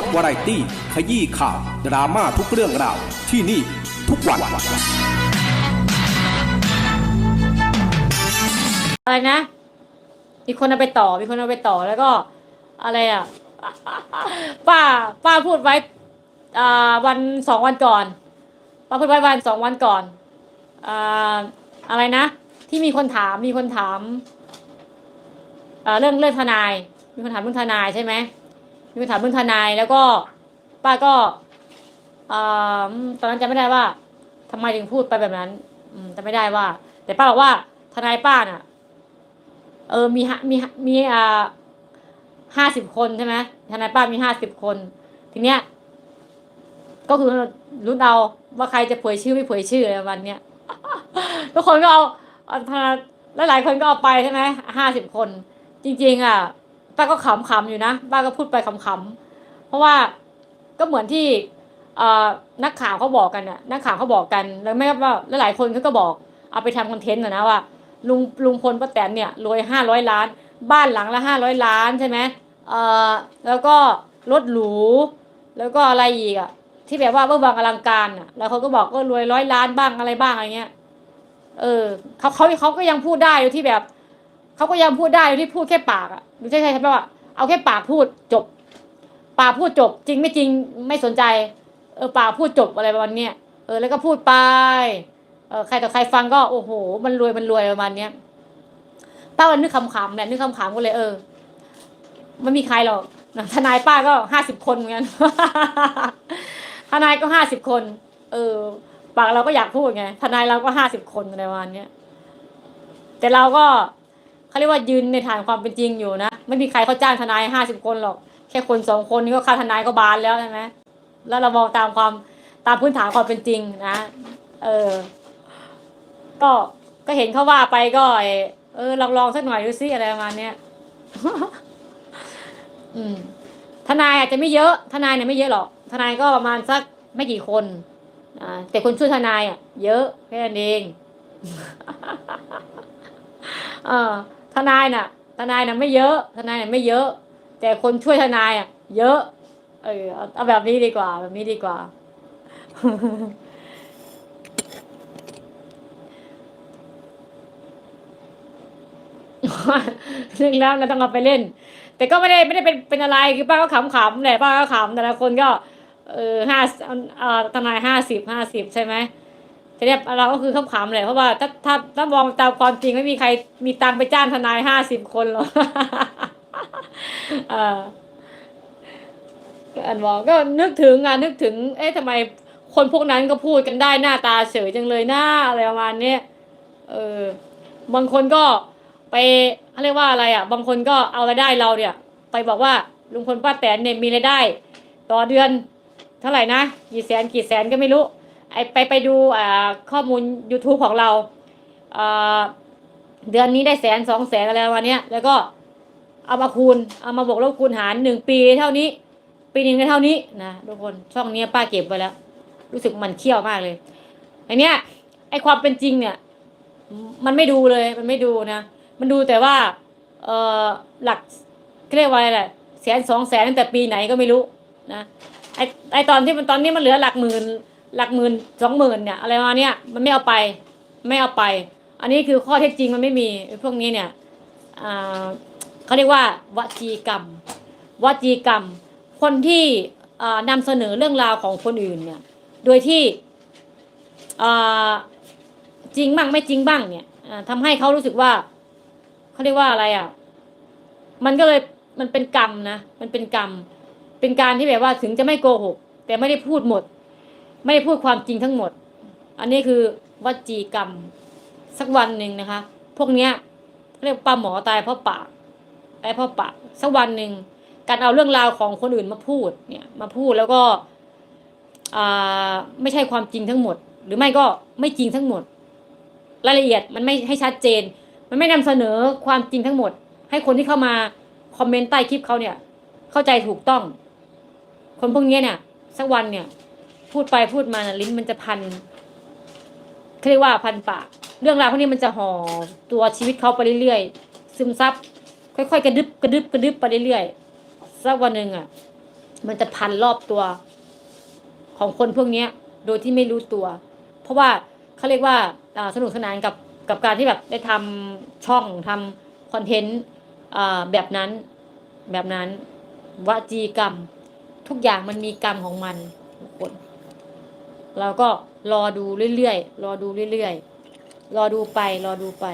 สวาไรตี้ ขยี้ข่าว ดราม่าทุกเรื่องราว ที่นี่ทุกวันอะไรนะ มีคนเอาไปต่อ มีคนเอาไปต่อแล้วก็ อะไรอะ ป้า ป้าพูดไว้อ่าวันสองวันก่อน ป้าพูดไว้วันสองวันก่อนอ่าอะไรนะ ที่มีคนถาม มีคนถามเรื่องเรื่องทนาย มีคนถามเรื่องทนายใช่ไหม มีคนถามเรื่องทนายแล้วก็ป้าก็อตอนนั้นจำไม่ได้ว่าทำไมถึงพูดไปแบบนั้น อืมจำไม่ได้ว่า แต่ป้าบอกว่าทนายป้าน่ะ เออมีมีมีอ่าห้าสิบคนใช่ไหมทนายป้ามีห้าสิบคน ทีเนี้ย ก็คือรุ้นเอาว่าใครจะเผยชื่อไม่เผยชื่ออะไรวันเนี้ยทุกคนก็เอาเอาทนายแล้วหลายคนก็เอาไปใช่ไหมห้าสิบคน จริง ๆ อะ ป้าก็ขำๆอยู่นะป้าก็พูดไปขำๆเพราะว่าก็เหมือนที่นักข่าวเขาบอกกันน่ะนักข่าวเขาบอกกัน แล้วไม่ว่าหลายคนเขาก็บอกเอาไปทำคอนเทนต์นะนะว่าลุงลุงพลป้าแตนเนี่ยรวยห้าร้อยล้าน บ้านหลังละห้าร้อยล้านใช่ไหมเอ่อแล้วก็รถหรูแล้วก็อะไรอีกอะที่แบบว่าเบื้องบางอลังการอะแล้วเขาก็บอกก็รวยร้อยล้านบ้างอะไรบ้างอะไรเงี้ยเออเขาเขาเขาก็ยังพูดได้อยู่ที่แบบ เขาก็ยังพูดได้ที่พูดแค่ปากอะไม่ใช่ใช่ไหมว่าเอาแค่ปากพูดจบ ปากพูดจบ จริงไม่จริงไม่สนใจ เออปากพูดจบอะไรประมาณเนี้ยเออแล้วก็พูดไปเออใครต่อใครฟังก็โอ้โห มันรวยมันรวยประมาณเนี้ยป้าวันนึกคำๆเนี่ยนึกคำๆก็เลยเออไม่มีใครหรอกทนายป้าก็ห้าสิบคนเหมือนกันทนายก็ห้าสิบคน เออ ปากเราก็อยากพูดไง ทนายเราก็ห้าสิบคนในวันเนี้ยแต่เราก็ เขาเรียกว่ายืนในฐานความเป็นจริงอยู่นะไม่มีใครเขาจ้างทนายห้าสิบคนหรอก แค่คนสองคนนี้ก็ค่าทนายก็บานแล้วใช่ไหมแล้วเรามองตามความตามพื้นฐานความเป็นจริงนะเออ ก็ก็เห็นเขาว่าไปก็เออลองลองสักหน่อยดูซิอะไรประมาณเนี้ยอืม ทนายอาจจะไม่เยอะ ทนายเนี่ยไม่เยอะหรอก ทนายก็ประมาณสักไม่กี่คนอ่าแต่คนช่วยทนายอะ เยอะแค่นั้นเอง เออ ทนายน่ะ ทนายน่ะไม่เยอะ ทนายน่ะไม่เยอะ แต่คนช่วยทนายอะ เยอะ เออเอาแบบนี้ดีกว่า แบบนี้ดีกว่า เรื่องแล้วเราต้องเอาไปเล่น แต่ก็ไม่ได้ไม่ได้เป็นเป็นอะไรคือป้าก็ขำๆแหละป้าก็ขำแต่ละคนก็ เออห้าเอ่อทนายห้าสิบห้าสิบใช่ไหม ทีเนี้ยเราก็คือขำๆแหละเพราะว่าถ้าถ้าถ้ามองตามความจริงไม่มีใครมีตังไปจ้างทนายห้าสิบคนหรอกเออก็อันบอกก็นึกถึงอะนึกถึง เอ๊ะทำไมคนพวกนั้นก็พูดกันได้หน้าตาเฉยจังเลยหน้าอะไรประมาณเนี้ยเออบางคนก็ไปเขาเรียกว่าอะไรอะ บางคนก็เอารายได้เราเนี่ย ไปบอกว่าลุงพลป้าแตนเนี่ยมีรายได้ ต่อเดือน เท่าไหร่นะกี่แสนกี่แสนก็ไม่รู้ ไอไปไปดูอ่าข้อมูล YouTube ของเราอ่าเดือนนี้ได้แสนสองแสนอะไรวันเนี้ย แล้วก็เอามาคูณเอามาบวกลบคูณหารหนึ่งปีเท่านี้ ปีหนึ่งได้เท่านี้นะทุกคนช่องนี้ป้าเก็บไว้แล้ว รู้สึกมันเขี้ยวมากเลยไอเนี้ยไอความเป็นจริงเนี่ย มันไม่ดูเลยมันไม่ดูนะ มันดูแต่ว่าเออหลักเขาเรียกว่าอะไรแหละแสนสองแสนตั้งแต่ปีไหนก็ไม่รู้นะไอไอตอนที่มันตอนนี้มันเหลือหลักหมื่น หลักหมื่นสองหมื่นเนี่ยอะไรมาเนี่ยมันไม่เอาไปไม่เอาไป อันนี้คือข้อเท็จจริงมันไม่มีพวกนี้เนี่ยเขาเรียกว่าวจีกรรมวจีกรรม คนที่อ่านำเสนอเรื่องราวของคนอื่นเนี่ยโดยที่จริงบ้างไม่จริงบ้างเนี่ยอ่าทำให้เขารู้สึกว่าเขาเรียกว่าอะไรอะมันก็เลยมันเป็นกรรมนะมันเป็นกรรม เป็นการที่แบบว่าถึงจะไม่โกหก แต่ไม่ได้พูดหมด ไม่ได้พูดความจริงทั้งหมด อันนี้คือวจีกรรมสักวันหนึ่งนะคะ พวกเนี้ยเรียกปลาหมอตายเพราะปากตายเพราะปากสักวันหนึ่งการเอาเรื่องราวของคนอื่นมาพูดเนี่ยมาพูดแล้วก็อ่าไม่ใช่ความจริงทั้งหมด หรือไม่ก็ไม่จริงทั้งหมด รายละเอียดมันไม่ให้ชัดเจน มันไม่นำเสนอความจริงทั้งหมด ให้คนที่เข้ามาคอมเมนต์ใต้คลิปเขาเนี่ย เข้าใจถูกต้อง คนพวกนี้เนี่ย สักวันเนี่ย พูดไปพูดมานะลิ้นมันจะพันเขาเรียกว่าพันปาก เรื่องราวพวกนี้มันจะห่อตัวชีวิตเขาไปเรื่อยๆซึมซับค่อยๆกระดึบกระดึบกระดึบไปเรื่อยๆสักวันหนึ่งอะ มันจะพันรอบตัวของคนพวกเนี้ยโดยที่ไม่รู้ตัว เพราะว่าเขาเรียกว่าสนุกสนานกับกับการที่แบบได้ทำช่องทำคอนเทนต์แบบนั้นแบบนั้นวจีกรรม ทุกอย่างมันมีกรรมของมันทุกคน เราก็รอดูเรื่อยๆ รอดูเรื่อยๆ รอดูไป รอดูไป